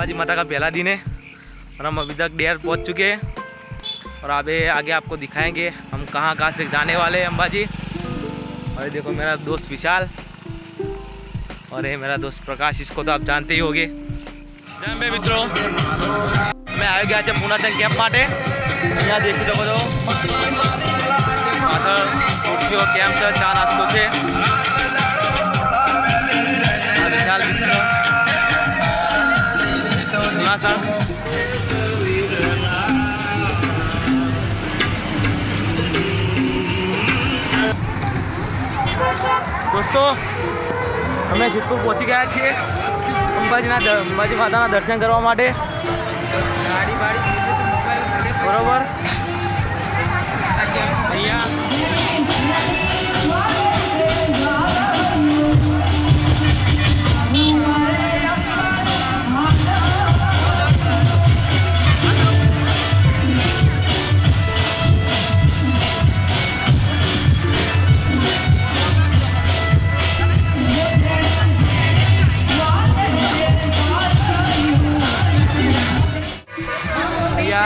अंबाजी माता का पहला दिन है और हम अभी तक डेयर पहुंच चुके हैं और अभी आगे आपको दिखाएंगे हम कहाँ कहाँ से जाने वाले हैं अंबाजी और ये देखो मेरा दोस्त विशाल और ये मेरा दोस्त प्रकाश इसको तो आप जानते ही होंगे જય બે મિત્રો અમે આવી ગયા છે પુનાચન કેમ્પ માટે અહીંયા દેખી શકો છો પાછળ ખુરશીઓ કેમ્પ છે ચા નાસ્તો છે પુનાસણ દોસ્તો અમે સિદ્ધપુર પહોંચી ગયા છીએ અંબાજીના અંબાજી માતાના દર્શન કરવા માટે.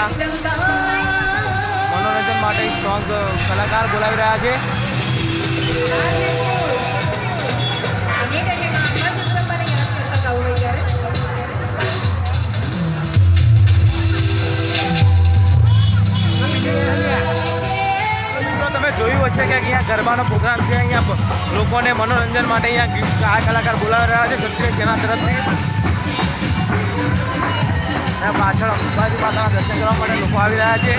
અહીંયા મનોરંજન માટે સોંગ કલાકાર બોલાવી રહ્યા છે. તમે જોયું હશે કે અહીંયા ગરબાનો પ્રોગ્રામ છે. અહીંયા લોકોને મનોરંજન માટે અહીંયા આ કલાકાર બોલાવી રહ્યા છે. સત્ય, જેના તરફથી. અને પાછળ અંબાજી માતાના દર્શન કરવા માટે લોકો આવી રહ્યા છે.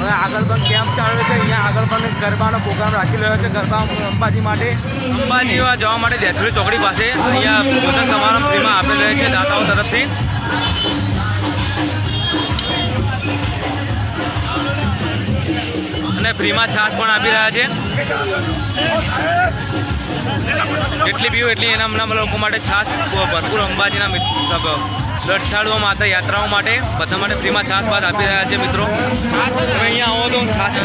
હવે આગળ પણ કેમ્પ ચાલુ છે. અહીંયા આગળ પણ ગરબાનો પ્રોગ્રામ રાખી રહ્યો છે ગરબા અંબાજી માટે. અંબાજી જવા માટે દેથુરી ચોકડી પાસે અહીંયા ભોજન સમારંભ ફ્રીમાં આપેલ છે દાતાઓ તરફથી. ફ્રીમાં છાશ પણ આપી રહ્યા છે. જેટલી પીવું, એટલી એના નામ લોકો માટે છાશ ભરપૂર અંબાજીના દર્શાળુઓ માટે, યાત્રાઓ માટે બધા માટે ફ્રીમાં છાશ બાદ આપી રહ્યા છે મિત્રો. તમે અહીંયા આવો તો છાશ